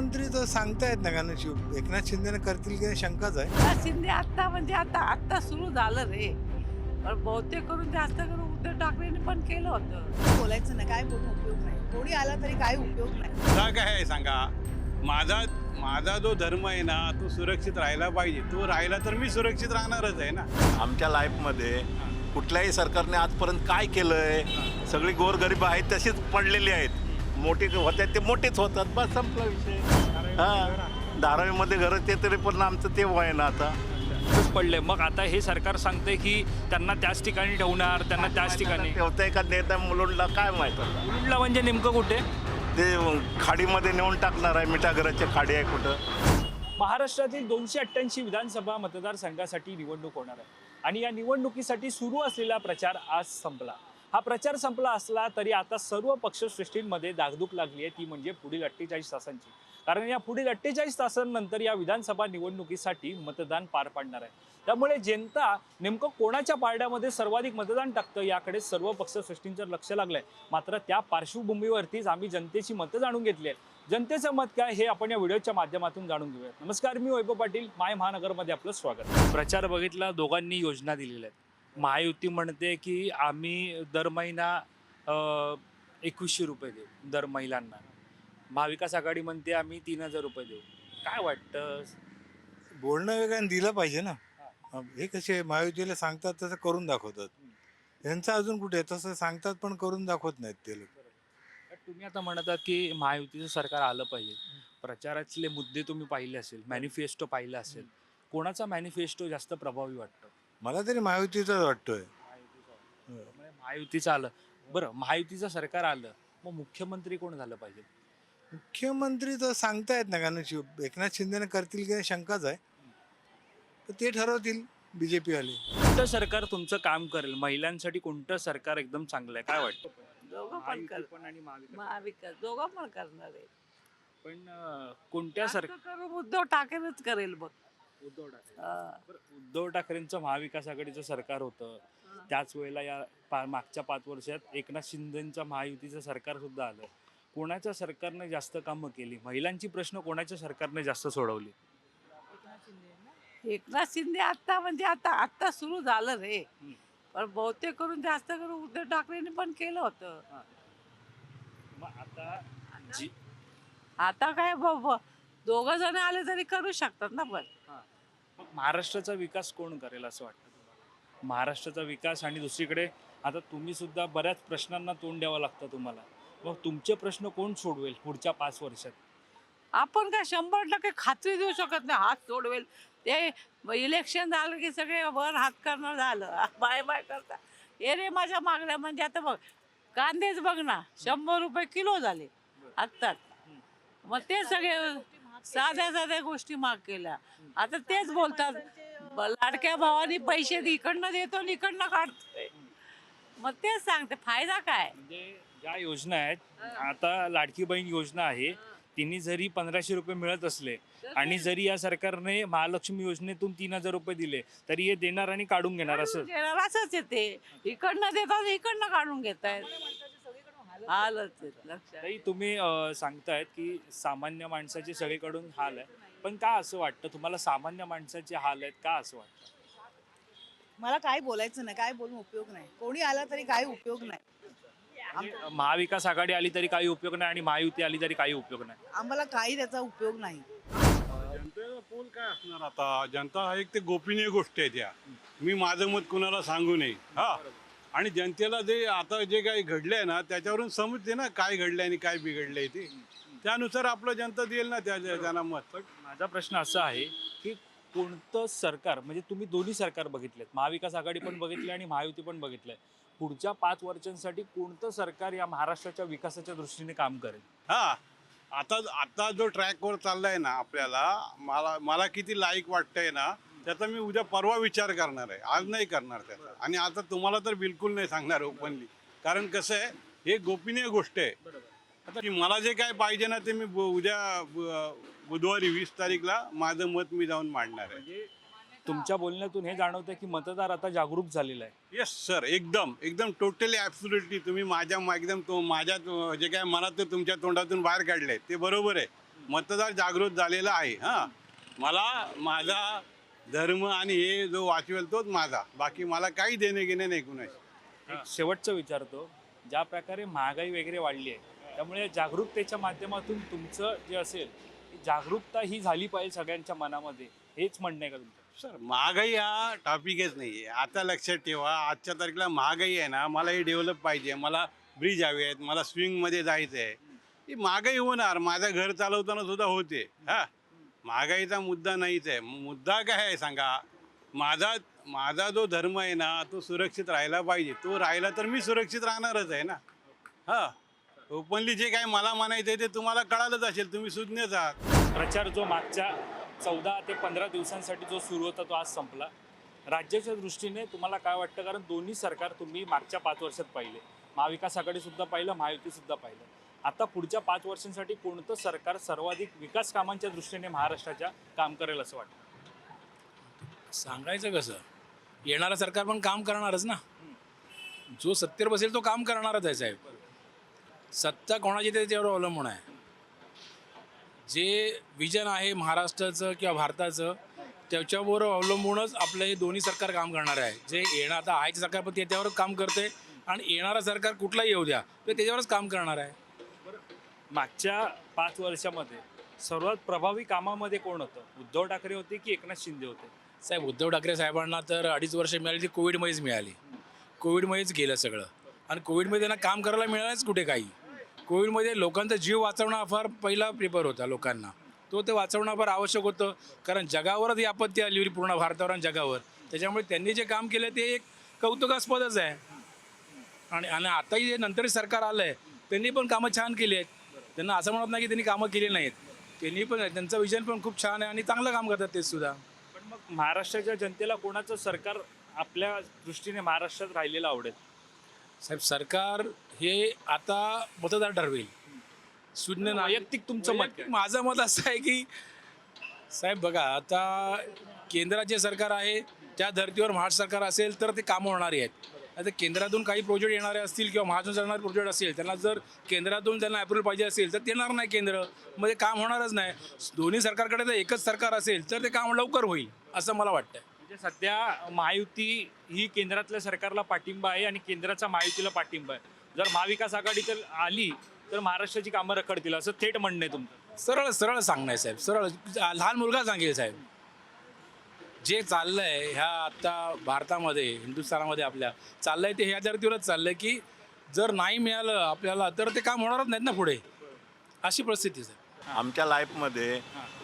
मुख्यमंत्री तर सांगतायत ना कारण शिव एकनाथ शिंदेने करतील की नाही शंकाच आहे. शिंदे आता म्हणजे आता आता सुरू झालं रे. पण बहुतेक करून जास्त करून उद्धव ठाकरेंनी पण केलं होतं. बोलायचं ना काय बोलून उपयोग नाही. कोणी आला तरी काय उपयोग नाही. मला काय आहे सांगा. माझा माझा जो धर्म आहे ना तो सुरक्षित राहायला पाहिजे. तो राहिला तर मी सुरक्षित राहणारच आहे ना. आमच्या लाईफमध्ये कुठल्याही सरकारने आजपर्यंत काय केलंय सगळी गोरगरीब आहेत तशीच पडलेली आहेत. मोठे होतात ते मोठेच होतात. बस संपला विषय. हा. धारावीमध्ये घरं ते तरी पण आमचं ते वय ना आता. पडले मग आता हे सरकार सांगते की त्यांना त्याच ठिकाणी ठेवणार त्यांना त्याच ठिकाणी. ठेवताय का नेता मुलुंडला काय माहीत उलटला म्हणजे नेमकं कुठे? ते खाडीमध्ये नेऊन टाकणार आहे मिठागराची खाडी आहे कुठं? महाराष्ट्रातील दोनशे अठ्ठ्याऐंशी विधानसभा मतदारसंघासाठी निवडणूक होणार आहे. आणि या निवडणुकीसाठी सुरू असलेला प्रचार आज संपला. हा प्रचार संपला असला तरी आता सर्व पक्षश्रेष्ठींमध्ये दागदूक लागली आहे. ती म्हणजे पुढील अठ्ठेचाळीस तासांची. कारण या पुढील अठ्ठेचाळीस तासांनंतर या विधानसभा निवडणुकीसाठी मतदान पार पाडणार आहे. त्यामुळे जनता नेमकं कोणाच्या पारड्यामध्ये सर्वाधिक मतदान टाकतं याकडे सर्व पक्षश्रेष्ठींचं लक्ष लागलंय. मात्र त्या पार्श्वभूमीवरतीच आम्ही जनतेची मतं जाणून घेतली आहेत. जनतेचं मत काय हे आपण या व्हिडिओच्या माध्यमातून जाणून घेऊयात. नमस्कार मी वैभव पाटील माय महानगरमध्ये आपलं स्वागत. प्रचार बघितला दोघांनी योजना दिलेल्या आहेत. महायुती म्हणते की आम्ही दर महिना एकवीसशे रुपये देऊ दर महिलांना. महाविकास आघाडी म्हणते आम्ही तीन हजार रुपये देऊ. काय वाटतं? बोलणं वेगळं दिलं पाहिजे ना. हे. कसे महायुतीला सांगतात तसं करून दाखवतात. यांचं अजून कुठे? तसं सांगतात पण करून दाखवत नाहीत ते लोक. तुम्ही आता म्हणतात की महायुतीचं सरकार आलं पाहिजे. प्रचारातले मुद्दे तुम्ही पाहिले असेल मॅनिफेस्टो पाहिलं असेल. कोणाचा मॅनिफेस्टो जास्त प्रभावी वाटतो? मला तरी महायुतीचाच वाटतोय. म्हणजे महायुतीचं आलं. बरं महायुतीचं सरकार आलं. मग मुख्यमंत्री कोण झालं पाहिजे? मुख्यमंत्री तर सांगतायत ना कारण शिव एकनाथ शिंदेने करतील की नाही शंकाच आहे. तर ते ठरवतील बी जे पीवाले कोणतं सरकार तुमचं काम करेल? महिलांसाठी कोणतं सरकार एकदम चांगलं आहे? काय वाटतं? दोघं पण महायुती कर पण आणि महाविकास. महाविकास. दोघं पण करणार आहे. पण अं, कोणत्या सरकार उद्धव ठाकरेच करेल बघ. उद्धव ठाकरे. उद्धव ठाकरेंचं महाविकास आघाडीचं सरकार होतं. त्याच वेळेला या पा मागच्या पाच वर्षात एकनाथ शिंदेचं महायुतीचं सरकार सुद्धा आलं. कोणाच्या सरकारने जास्त कामं केली? महिलांची प्रश्न कोणाच्या सरकारने जास्त सोडवली? एकनाथ शिंदे आता म्हणजे आता आता सुरू झालं रे. पण बहुतेक करून जास्त करून उद्धव ठाकरेंनी पण केलं होतं. आता जी आता काय दोघं जण आले तरी करू शकतात ना पण. महाराष्ट्राचा विकास कोण करेल असं वाटतं तुम्हाला? महाराष्ट्राचा विकास आणि दुसरीकडे आता तुम्ही सुद्धा बऱ्याच प्रश्नांना तोंड द्यावं लागतं तुम्हाला. मग तुमचे प्रश्न कोण सोडवेल पुढच्या पाच वर्षात? आपण काय शंभर टक्के खात्री देऊ शकत नाही. हात सोडवेल ते इलेक्शन झालं की सगळे वर हात करणं झालं. बाय बाय करता. हे रे माझ्या मागण्या. म्हणजे आता बघ कांदेच बघ ना शंभर रुपये किलो झाले. आत्ताच. मग ते सगळे साध्या साध्या गोष्टी माग केल्या. आता तेच बोलतात लाडक्या भावानी पैसे इकडनं देतो आणि इकडनं काढतोय. मग तेच सांगते फायदा काय? म्हणजे ज्या योजना आहेत आता लाडकी बहीण योजना आहे तिने जरी पंधराशे रुपये मिळत असले आणि जरी या सरकारने महालक्ष्मी योजनेतून तीन हजार रुपये दिले तरी हे देणार आणि काढून घेणार असं? असंच येते इकडनं देतात इकडनं काढून घेत आहेत हालच आहेत, लक्षात. ताई तुम्ही अं, सांगतायत की सामान्य माणसाचे सगळीकडून हाल आहे. पण का असं वाटतं? तुम्हाला सामान्य माणसाचे हाल आहेत का असं वाटतं? मला काय बोलायचं ना काय बोलून उपयोग नाही. कोणी आला तरी काय उपयोग नाही. म्हणजे महाविकास आघाडी आली तरी काही उपयोग नाही आणि महायुती आली तरी काही उपयोग नाही. आम्हाला काही त्याचा उपयोग नाही. जनतेचा पोल काय असणार आता? जनता हा एक ते गोपनीय गोष्ट आहे त्या मी माझं मत कुणाला सांगू नये? हा. आणि जनतेला जे आता जे काही घडलंय ना त्याच्यावरून समजते ना काय घडलंय आणि काय बिघडलंय ते. त्यानुसार आपलं जनता देईल ना त्या त्यांना मत. पण माझा प्रश्न असा आहे की कोणतं सरकार म्हणजे तुम्ही दोन्ही सरकार बघितलेत महाविकास आघाडी पण बघितली आणि महायुती पण बघितलंय. पुढच्या पाच वर्षांसाठी कोणतं सरकार या महाराष्ट्राच्या विकासाच्या दृष्टीने काम करेल? हा आता आता जो ट्रॅकवर चाललाय ना आपल्याला मला मला किती लाईक वाटतंय ना त्याचा मी उद्या परवा विचार करणार आहे. आज नाही करणार त्याचा. आणि आता तुम्हाला तर बिलकुल नाही सांगणार ओपनली कारण कसं आहे हे गोपनीय गोष्ट आहे. आता मला जे काय पाहिजे ना ते मी उद्या बुधवारी वीस तारीखला माझं मत मी जाऊन मांडणार आहे. म्हणजे तुमच्या बोलण्यातून हे जाणवतं की मतदार आता जागरूक झालेला आहे. येस सर एकदम. एकदम टोटली ॲब्सुलेटली तुम्ही माझ्या एकदम तो माझ्या जे काय मनात तुमच्या तोंडातून बाहेर काढले ते बरोबर आहे. मतदार जागृत झालेला आहे हां. मला माझा धर्म आणि हे जो वाचवेल तोच माझा. बाकी मला काही देणे घेणे नाही कुणाशी. एक शेवटचं विचारतो ज्या प्रकारे महागाई वगैरे वाढली आहे त्यामुळे जागरूकतेच्या माध्यमातून तुमचं जे असेल ती जागरूकता ही झाली पाहिजे सगळ्यांच्या मनामध्ये. हेच म्हणणं आहे का तुमचं? सर महागाई हा टॉपिकच नाही आहे आता लक्षात ठेवा आजच्या तारखेला महागाई आहे ना मला हे डेव्हलप पाहिजे. मला ब्रिज हवे आहेत मला स्विंगमध्ये जायचं आहे ही महागाई होणार. माझं घर चालवताना सुद्धा होते. हा. महागाईचा मुद्दा नाहीच आहे. मुद्दा काय आहे सांगा? माझा माझा जो धर्म आहे ना तो सुरक्षित राहायला पाहिजे. तो राहिला तर मी सुरक्षित राहणारच आहे ना. हा. ओपनली जे काय मला म्हणायचं आहे ते तुम्हाला कळालंच असेल. तुम्ही सुज्ञच आहात प्रचार जो मागच्या चौदा ते पंधरा दिवसांसाठी जो सुरू होता तो आज संपला. राज्याच्या दृष्टीने तुम्हाला काय वाटतं? कारण दोन्ही सरकार तुम्ही मागच्या पाच वर्षात पाहिले. महाविकास आघाडीसुद्धा पाहिलं महायुतीसुद्धा पाहिलं. आता पुढच्या पाच वर्षांसाठी कोणतं सरकार सर्वाधिक विकास कामांच्या दृष्टीने महाराष्ट्राच्या काम करेल असं वाटतं? सांगायचं कसं? येणारं सरकार पण काम करणारच ना. जो सत्तेवर बसेल तो काम करणारच आहे साहेब. सत्ता कोणाची ते त्याच्यावर अवलंबून आहे? जे विजन आहे महाराष्ट्राचं किंवा भारताचं त्याच्यावर अवलंबूनच आपलं हे दोन्ही सरकार काम करणार आहे. जे येणार आता आहे सरकार पण त्याच्यावरच काम करते आणि येणारं सरकार कुठलाही येऊ द्या तर त्याच्यावरच काम करणार आहे. मागच्या पाच वर्षामध्ये सर्वात प्रभावी कामामध्ये कोण होतं? उद्धव ठाकरे होते की एकनाथ शिंदे होते? साहेब उद्धव ठाकरे साहेबांना तर अडीच वर्ष मिळाली ती कोविडमध्येच मिळाली. कोविडमध्येच गेलं सगळं. आणि कोविडमध्ये त्यांना काम करायला मिळालंच कुठे काही? कोविडमध्ये लोकांचा जीव वाचवणं हा फार पहिला पेपर होता लोकांना. तो ते वाचवणं फार आवश्यक होतं कारण जगावरच ही आपत्ती आली होती पूर्ण भारतावर आणि जगावर. त्याच्यामुळे त्यांनी जे काम केलं ते एक कौतुकास्पदच आहे. आणि आणि आताही जे नंतर सरकार आलं आहे त्यांनी पण कामं छान केली आहेत. त्यांना असं म्हणत नाही की त्यांनी कामं केली नाहीत. त्यांनी पण त्यांचं विजन पण खूप छान आहे आणि चांगलं काम करतात ते सुद्धा. पण मग महाराष्ट्राच्या जनतेला कोणाचं सरकार आपल्या दृष्टीने महाराष्ट्रात राहिलेलं आवडेल? साहेब सरकार हे आता मतदार ठरवेल. शून्य नाही वैयक्तिक तुमचं मत काय? माझं मत असं आहे की साहेब बघा आता केंद्रात जे सरकार आहे त्या धर्तीवर महाराष्ट्र सरकार असेल तर ते कामं होणारी आहेत. आता केंद्रातून काही प्रोजेक्ट येणारे असतील किंवा महाराष्ट्र सरकार प्रोजेक्ट असेल त्यांना जर केंद्रातून त्यांना अप्रूव्हल पाहिजे असेल तर ते येणार नाही केंद्र. ते काम होणारच नाही. दोन्ही सरकारकडे जर एकच सरकार असेल तर ते काम लवकर होईल असं मला वाटतं म्हणजे सध्या महायुती ही केंद्रातल्या सरकारला पाठिंबा आहे आणि केंद्राचा महायुतीला पाठिंबा आहे. जर महाविकास आघाडी तर आली तर महाराष्ट्राची कामं रखडतील असं थेट म्हणणं आहे तुमचं. सरळ सरळ सांगणं आहे साहेब सरळ. लहान मुलगा सांगेल साहेब. जे चाललंय ह्या आत्ता भारतामध्ये हिंदुस्थानामध्ये आपल्या चाललंय ते ह्या धर्तीवरच चाललंय की जर नाही मिळालं आपल्याला तर ते काम होणारच नाहीत ना पुढे. अशी परिस्थिती आहे साहेब आमच्या लाईफमध्ये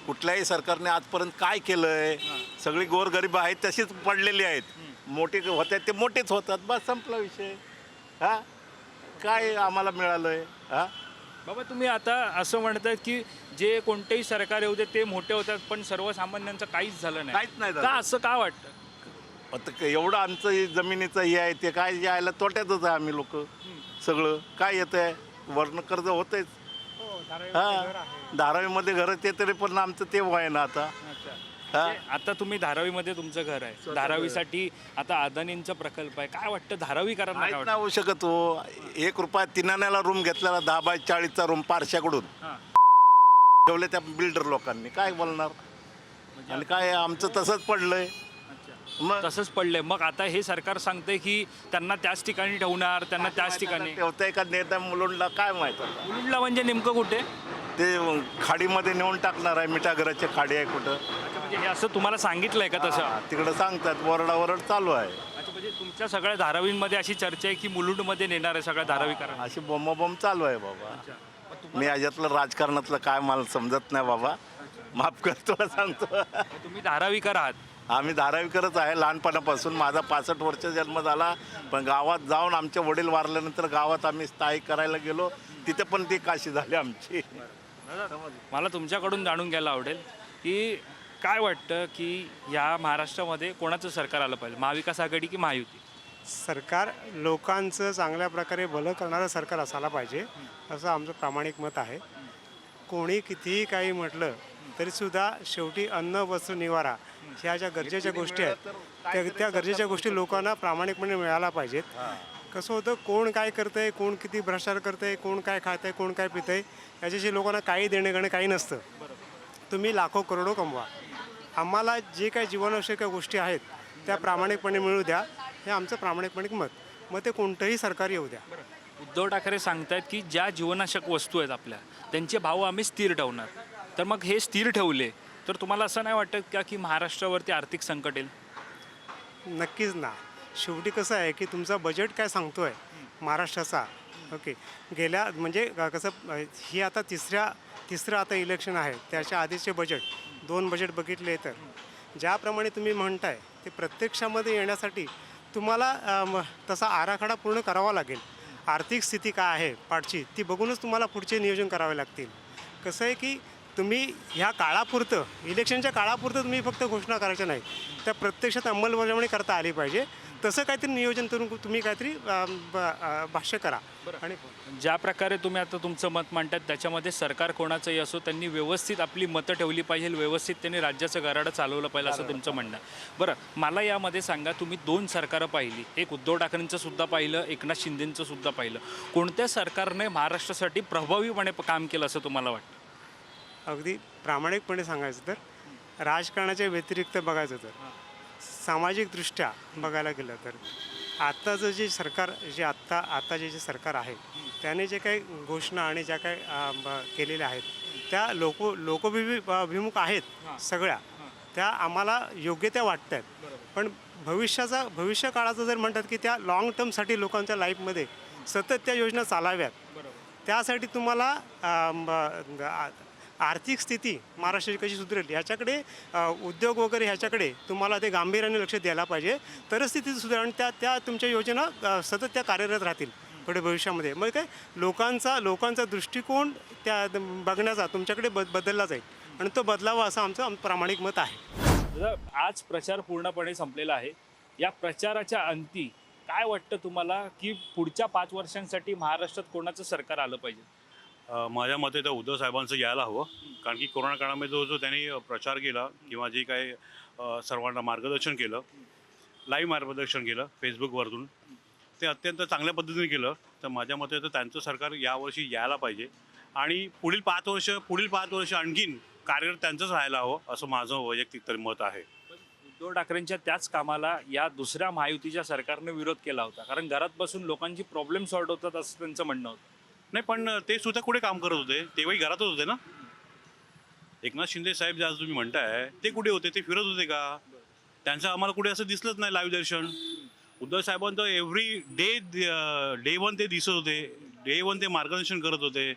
कुठल्याही सरकारने आजपर्यंत काय केलंय सगळी गोरगरीब आहेत तशीच पडलेली आहेत. मोठे होते ते मोठेच होतात. बस संपला विषय. हा? काय आम्हाला मिळालंय? हा? बाबा तुम्ही आता असं म्हणतायत की जे कोणतेही सरकार येऊ दे ते मोठे होतात पण सर्वसामान्यांचं काहीच झालं नाही. काहीच नाही का असं का वाटतं? आता क- एवढं आमचं हे जमिनीचं हे आहे ते काय यायला तोट्यातच आहे आम्ही लोक. सगळं काय येत आहे वर्ण कर्ज होतंच हा धारावीमध्ये घर ते तरी पण आमचं ते वय ना आता. हा. म्हणजे आता तुम्ही धारावीमध्ये तुमचं घर आहे. धारावीसाठी आता अदानींचा प्रकल्प आहे. काय वाटतं धारावीकरांना काय वाटतं? होऊ शकत हो. एक रुपया तिनाण्याला रूम घेतलेला दहा बाय चाळीसचा रूम पारशाकडून. हां. ठेवले त्या बिल्डर लोकांनी. काय बोलणार? आणि काय आमचं तसंच पडलंय. मग? तसंच पडलंय. मग आता हे सरकार सांगतंय की त्यांना त्याच ठिकाणी ठेवणार त्यांना त्याच ठिकाणी. ठेवताय का नेता मुलुंडला? काय माहीत आता? मुलुंडला म्हणजे नेमकं कुठे? ते खाडीमध्ये नेऊन टाकणार आहे. मिठागराची खाडी आहे कुठं? म्हणजे हे असं तुम्हाला सांगितलंय का तसं? तिकडं सांगतात वरडावरड चालू आहे. अच्छा म्हणजे तुमच्या सगळ्या धारावींमध्ये अशी चर्चा आहे की मुलुंडमध्ये नेणार आहे सगळ्या धारावीकरांना? अशी बोंबाबोंब चालू आहे बाबा. मी याच्यातलं राजकारणातलं काय मला समजत नाही बाबा. माफ कर तुला सांगतो तुम्ही धारावीकर आहात. आम्ही धारावीकरच आहे लहानपणापासून. माझा पासष्ट वर्ष जन्म झाला पण गावात जाऊन आमचे वडील वारल्यानंतर गावात आम्ही स्थायिक करायला गेलो. तिथे पण ती काशी झाली आमची. मला तुमच्याकडून जाणून घ्यायला आवडेल की काय वाटतं की या महाराष्ट्रामध्ये कोणाचं सरकार आलं पाहिजे? महाविकास आघाडी की महायुती? सरकार लोकांचं चांगल्या प्रकारे भलं करणारं सरकार असायला पाहिजे असं आमचं प्रामाणिक मत आहे. कोणी कितीही काही म्हटलं तरीसुद्धा शेवटी अन्न वस्त्र निवारा ह्या ज्या गरजेच्या गोष्टी आहेत त्या त्या गरजेच्या गोष्टी लोकांना प्रामाणिकपणे मिळायला पाहिजेत. कसं होतं कोण काय करतंय कोण किती भ्रष्टाचार करतंय कोण काय खातंय कोण काय पितंय याच्याशी लोकांना काही देणं घेणं काही नसतं. तुम्ही लाखो करोडो कमवा. आम्हाला जे काही जीवनावश्यक गोष्टी आहेत त्या प्रामाणिकपणे मिळू द्या. हे आमचं प्रामाणिकपणे मत. मग ते कोणतंही सरकार येऊ द्या. उद्धव ठाकरे सांगतायत की ज्या जीवनाशक वस्तू आहेत आपल्या त्यांचे भाव आम्ही स्थिर ठेवणार. तर मग हे स्थिर ठेवले तर तुम्हाला असं नाही वाटत का की महाराष्ट्रावरती आर्थिक संकट येईल? नक्कीच ना. शेवटी कसं आहे की तुमचा बजेट काय सांगतो आहे महाराष्ट्राचा. ओके गेल्या म्हणजे कसं ही आता तिसऱ्या तिसरं आता इलेक्शन आहे. त्याच्या आधीचे बजेट दोन बजेट बघितले तर. ज्याप्रमाणे तुम्ही म्हणताय ते प्रत्यक्षामध्ये येण्यासाठी तुम्हाला म- तसा आराखडा पूर्ण करावा लागेल. आर्थिक स्थिती काय आहे पाठची ती बघूनच तुम्हाला पुढचे नियोजन करावे लागतील. कसं आहे की तुम्ही ह्या काळापुरतं इलेक्शनच्या काळापुरतं तुम्ही फक्त घोषणा करायच्या नाही. त्या प्रत्यक्षात अंमलबजावणी करता आली पाहिजे. तसं काहीतरी नियोजन करून तुम्ही काहीतरी भाष्य करा. आणि ज्या प्रकारे तुम्ही आता तुमचं मत मांडतात त्याच्यामध्ये सरकार कोणाचंही असो त्यांनी व्यवस्थित आपली मतं ठेवली पाहिजे व्यवस्थित त्यांनी राज्याचं गराडं चालवलं पाहिजे असं तुमचं म्हणणं आहे. बरं मला यामध्ये सांगा तुम्ही दोन सरकारं पाहिली. एक उद्धव ठाकरेंचं सुद्धा पाहिलं एकनाथ शिंदेंचं सुद्धा पाहिलं. कोणत्या सरकारने महाराष्ट्रासाठी प्रभावीपणे काम केलं असं तुम्हाला वाटतं? अगदी प्रामाणिकपणे सांगायचं तर राजकारणाच्या व्यतिरिक्त बघायचं तर सामाजिकदृष्ट्या बघायला गेलं तर आत्ताचं जे सरकार जे आत्ता आता जे जे सरकार आहे त्याने जे काही घोषणा आणि ज्या काही केलेल्या आहेत त्या लोक अभिमुख आहेत सगळ्या त्या आम्हाला योग्य त्या वाटत आहेत पण भविष्याचा भविष्य काळाचं जर म्हणतात की त्या लॉंग टर्मसाठी लोकांच्या लाईफमध्ये सतत त्या योजना चालाव्यात. त्यासाठी तुम्हाला आर्थिक स्थिती महाराष्ट्राची कशी सुधरेल ह्याच्याकडे उद्योग वगैरे ह्याच्याकडे तुम्हाला ते गांभीर्याने लक्ष द्यायला पाहिजे. तरच स्थिती सुधारेल आणि त्या त्या तुमच्या योजना सतत त्या कार्यरत राहतील पुढे भविष्यामध्ये. मग काय लोकांचा लोकांचा दृष्टिकोन त्या बघण्याचा तुमच्याकडे बद बदलला जाईल आणि तो बदलावा असं आमचं प्रामाणिक मत आहे. आज प्रचार पूर्णपणे संपलेला आहे. या प्रचाराच्या अंती काय वाटतं तुम्हाला की पुढच्या पाच वर्षांसाठी महाराष्ट्रात कोणाचं सरकार आलं पाहिजे? माझ्या मते तर उद्धव साहेबांचं यायला हवं. कारण की कोरोना काळामध्ये जो जो त्यांनी प्रचार केला किंवा जे काही सर्वांना मार्गदर्शन केलं लाईव्ह मार्गदर्शन केलं फेसबुकवरतून ते अत्यंत चांगल्या पद्धतीने केलं. तर माझ्या मते तर त्यांचं सरकार यावर्षी यायला पाहिजे. आणि पुढील पाच वर्ष पुढील पाच वर्ष आणखीन कार्यरत त्यांचंच राहायला हवं असं माझं वैयक्तिक तरी मत आहे. उद्धव ठाकरेंच्या त्याच कामाला या दुसऱ्या महायुतीच्या सरकारने विरोध केला होता. कारण घरात बसून लोकांची प्रॉब्लेम सॉल्व्ह होतात असं त्यांचं म्हणणं होतं. नाही पण ते सुद्धा कुठे काम करत होते? तेव्हाही घरातच होते ना? एकनाथ शिंदे साहेब जे आज तुम्ही म्हणताय ते कुठे होते? ते फिरत होते का? त्यांचं आम्हाला कुठे असं दिसलंच नाही लाईव्ह दर्शन. उद्धव साहेबांचं एव्हरी डे डे वन ते दिसत होते. डे वन ते मार्गदर्शन करत होते.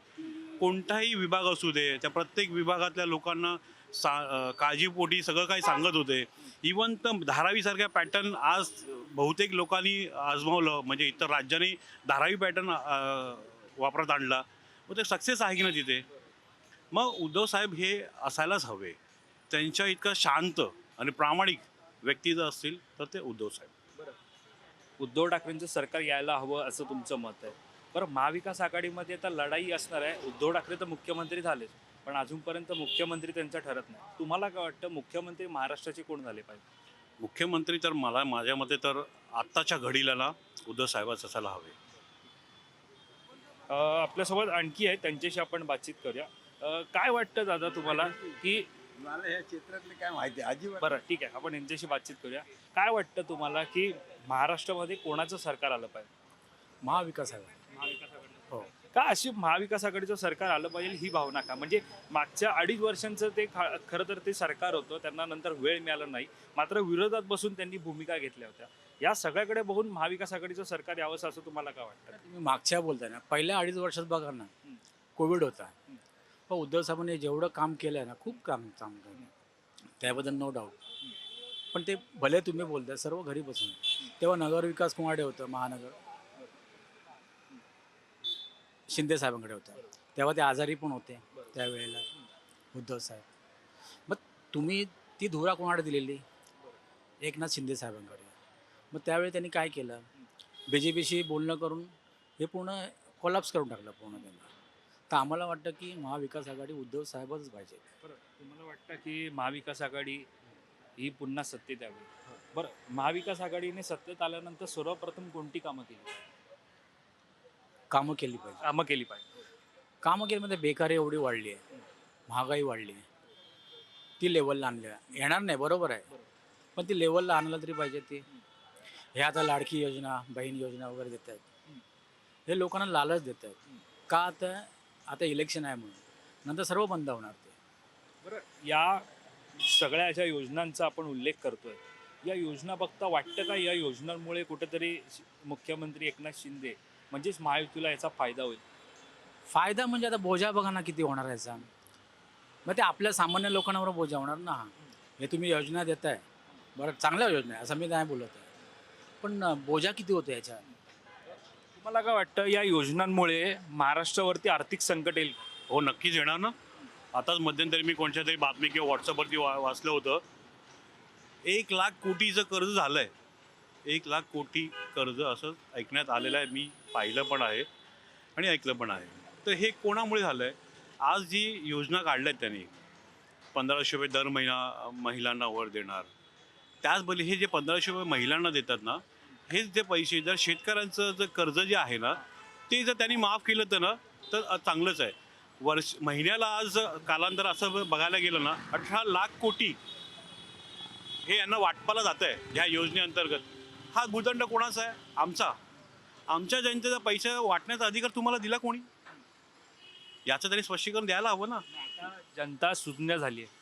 कोणताही विभाग असू दे त्या प्रत्येक विभागातल्या लोकांना सा काळजीपोटी सगळं काही सांगत होते. इवन तर धारावीसारख्या पॅटर्न आज बहुतेक लोकांनी आजमावलं. म्हणजे इतर राज्यांनी धारावी पॅटर्न वापरात आणला. मग ते सक्सेस आहे की ना तिथे? मग उद्धव साहेब हे असायलाच हवे. त्यांच्या इतका शांत आणि प्रामाणिक व्यक्ती जर असतील तर ते उद्धव साहेब. उद्धव ठाकरेंचं सरकार यायला हवं असं तुमचं मत आहे. बरं महाविकास आघाडीमध्ये आता लढाई असणार आहे. उद्धव ठाकरे तर मुख्यमंत्री झालेच पण अजूनपर्यंत मुख्यमंत्री त्यांचा ठरत नाही. तुम्हाला काय वाटतं मुख्यमंत्री महाराष्ट्राचे कोण झाले पाहिजे? मुख्यमंत्री तर मला माझ्या मते तर आत्ताच्या घडीला ना उद्धव साहेबच असायला हवे. आपल्यासोबत आणखी आहे त्यांच्याशी आपण बातचीत करूया. अं, काय वाटतं दादा तुम्हाला की मला या क्षेत्रातले काय माहिती अजिबात बरं ठीक आहे. आपण यांच्याशी बातचीत करूया. काय वाटतं तुम्हाला की महाराष्ट्रामध्ये कोणाचं सरकार आलं पाहिजे? महाविकास आघाडी. महाविकास आघाडी. हो. का अशी महाविकास आघाडीचं सरकार आलं पाहिजे ही भावना का? म्हणजे मागच्या अडीच वर्षांचं ते खा- खरं तर ते सरकार होतं. त्यांना नंतर वेळ मिळाला नाही. मात्र विरोधात बसून त्यांनी भूमिका घेतल्या होत्या. या सगळ्याकडे बघून महाविकास आघाडीचं सरकार यावं असं तुम्हाला काय वाटतं? तुम्ही मागच्या बोलताय ना पहिल्या अडीच वर्षात बघा ना कोविड होता. पण उद्धव साहेबांनी जेवढं काम केलं आहे ना खूप काम काम केलं त्याबद्दल नो डाऊट पण ते भले तुम्ही बोलताय सर्व घरी बसून. तेव्हा नगरविकास कुमाडे होतं महानगर. शिंदे साहेबांकडे होतं. तेव्हा ते आजारी पण होते त्यावेळेला उद्धव साहेब. मग तुम्ही ती धुरा कोणाकडे दिलेली? एकनाथ शिंदे साहेबांकडे. मग त्यावेळी त्यांनी काय केलं? बी जे पीशी बोलणं करून हे पूर्ण कोलॅप्स करून टाकलं पूर्ण त्यांना. तर आम्हाला वाटतं की महाविकास आघाडी उद्धव साहेबच पाहिजे. बरं तुम्हाला वाटतं की महाविकास आघाडी ही पुन्हा सत्तेत यावी? बरं महाविकास आघाडीने सत्तेत आल्यानंतर सर्वप्रथम कोणती कामं केली? कामं केली पाहिजे. कामं केली पाहिजे. कामं केली म्हणजे बेकारी एवढी वाढली आहे. महागाई वाढली आहे. ती लेवलला आणल्या. येणार नाही बरोबर आहे. पण ती लेवलला आणायला तरी पाहिजे ती. हे आता लाडकी योजना बहीण योजना वगैरे देत आहेत. हे लोकांना लालच देत आहेत. का आता आता इलेक्शन आहे म्हणून. नंतर सर्व बंद होणार ते. बरं या सगळ्या ज्या योजनांचा आपण उल्लेख करतोय या योजना बघता वाटतं का? या योजनांमुळे कुठेतरी मुख्यमंत्री एकनाथ शिंदे म्हणजेच महायुतीला याचा फायदा होईल? फायदा म्हणजे आता बोजा बघा ना किती होणार आहे याचा. मग ते आपल्या सामान्य लोकांवर बोजा होणार ना. हे तुम्ही योजना देताय. बरं चांगल्या योजना आहे असं मी नाही बोलत आहे. पण बोजा किती होतो याच्या तुम्हाला काय वाटतं या योजनांमुळे महाराष्ट्रावरती आर्थिक संकट येईल? हो नक्कीच येणार ना. आताच मध्यंतरी मी कोणत्या तरी बातमी किंवा व्हॉट्सअपवरती वा वाचलं होतं. एक लाख कोटीचं कर्ज झालं आहे एक लाख कोटी कर्ज असं ऐकण्यात आलेलं आहे. मी पाहिलं पण आहे आणि ऐकलं पण आहे. तर हे कोणामुळे झालं आहे आज जी योजना काढल्या आहेत त्यांनी पंधराशे रुपये दर महिना महिलांना वर देणार. त्याच त्याचबरोबर हे जे पंधराशे रुपये महिलांना देतात ना हेच जे पैसे जर शेतकऱ्यांचं जर कर्ज जे आहे ना ते जर त्यांनी माफ केलं तर ना तर चांगलंच आहे. वर्ष महिन्याला आज कालांतर असं बघायला गेलं ना अठरा लाख कोटी हे यांना वाटपाला जात आहे ह्या योजनेअंतर्गत. हा भूदंड कोणाचा आहे? आमचा. आमच्या जनतेचा पैसा वाटण्याचा अधिकार तुम्हाला दिला कोणी? याचं तरी स्पष्टीकरण द्यायला हवं ना. जनता सुज्ञ झाली आहे.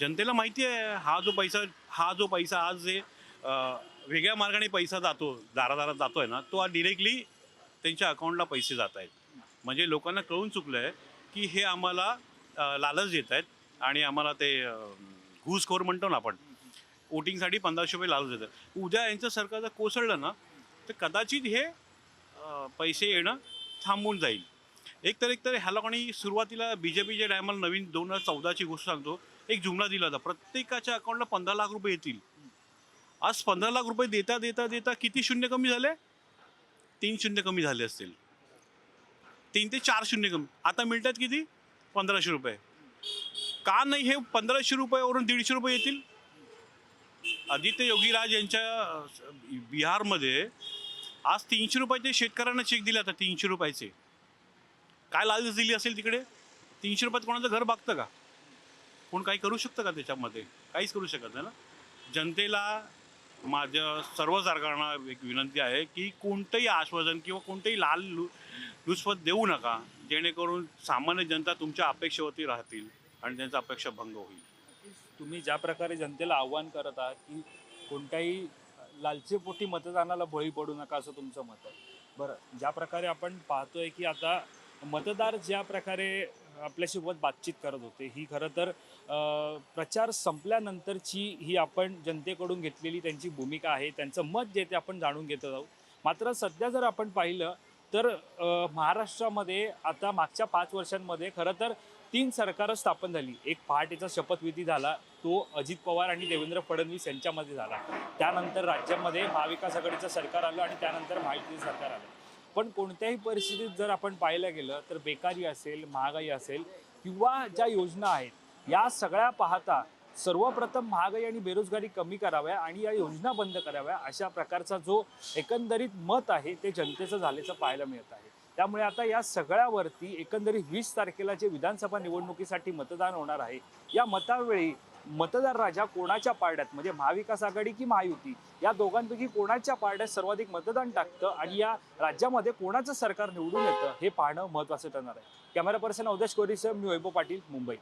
जनतेला माहिती आहे हा जो पैसा हा जो पैसा आज जे वेगळ्या मार्गाने पैसा जातो दारादारात जातो आहे ना तो डिरेक्टली त्यांच्या अकाउंटला पैसे जात आहेत. म्हणजे लोकांना कळून चुकलं आहे की हे आम्हाला लालच देत आहेत आणि आम्हाला ते घुसखोर म्हणतो ना आपण वोटिंगसाठी पंधराशे रुपये लालच देतात उद्या यांचं सरकार जर कोसळलं ना तर कदाचित हे पैसे येणं थांबून जाईल. एक तर एक तर ह्या लोकांनी सुरुवातीला बी जे पीच्या टायमाला नवीन दोन हजार चौदाची गोष्ट सांगतो एक जुमला दिला होता. प्रत्येकाच्या अकाउंटला पंधरा लाख रुपये येतील. आज पंधरा लाख रुपये देता देता देता किती शून्य कमी झाले? तीन शून्य कमी झाले असतील. तीन ते चार शून्य कमी. आता मिळतात किती? पंधराशे रुपये. का नाही हे पंधराशे रुपयावरून दीडशे रुपये येतील? आदित्य योगीराज यांच्या बिहारमध्ये आज तीनशे रुपयाचे शेतकऱ्यांना चेक दिले आता तीनशे रुपयाचे. काय लालच दिली असेल तिकडे? तीनशे रुपयात कोणाचं घर बघतं का? कोण काही करू शकतं का त्याच्यामध्ये? काहीच करू शकत नाही ना. जनतेला माझ्या सर्व सरकारना एक विनंती आहे की कोणतंही आश्वासन किंवा कोणतंही लाल लु लुस्फत देऊ नका. जेणेकरून सामान्य जनता तुमच्या अपेक्षेवरती राहतील आणि त्यांचा अपेक्षा भंग होईल. तुम्ही ज्या प्रकारे जनतेला आव्हान करत आहात की कोणत्याही लालचेपोटी मतदानाला बळी पडू नका असं तुमचं मत आहे. बरं ज्या प्रकारे आपण पाहतोय की आता मतदार ज्या प्रकारे आपल्यासोबत बातचीत करत होते. ही खरं तर प्रचार संपल्यानंतरची ही आपण जनतेकडून घेतलेली त्यांची भूमिका आहे. त्यांचं मत जे ते आपण जाणून घेत आहोत. मात्र सध्या जर आपण पाहिलं तर महाराष्ट्रामध्ये आता मागच्या पाच वर्षांमध्ये खरं तर तीन सरकारं स्थापन झाली. एक पहाटेचा शपथविधी झाला तो अजित पवार आणि देवेंद्र फडणवीस यांच्यामध्ये झाला. त्यानंतर राज्यामध्ये महाविकास आघाडीचं सरकार आलं आणि त्यानंतर महायुतीचं सरकार आलं. पण कोणत्याही परिस्थितीत जर आपण पाहायला गेलं तर बेकारी असेल महागाई असेल किंवा ज्या योजना आहेत या सगळ्या पाहता सर्वप्रथम महागाई आणि बेरोजगारी कमी कराव्या आणि या योजना बंद कराव्या अशा प्रकारचा जो एकंदरीत मत आहे ते जनतेचं झाल्याचं पाहायला मिळत आहे. त्यामुळे आता या सगळ्यावरती एकंदरीत वीस तारखेला जे विधानसभा निवडणुकीसाठी मतदान होणार आहे या मतावेळी मतदार राजा कोणाच्या पारड्यात? म्हणजे महाविकास आघाडी की महायुती? या दोघांपैकी कोणाच्या पारड्यात सर्वाधिक मतदान टाकतं आणि या राज्यामध्ये कोणाचं सरकार निवडून येतं हे पाहणं महत्त्वाचं ठरणार आहे. कॅमेरा पर्सन अवधेश कोरीसह मी वैभव पाटील मुंबई.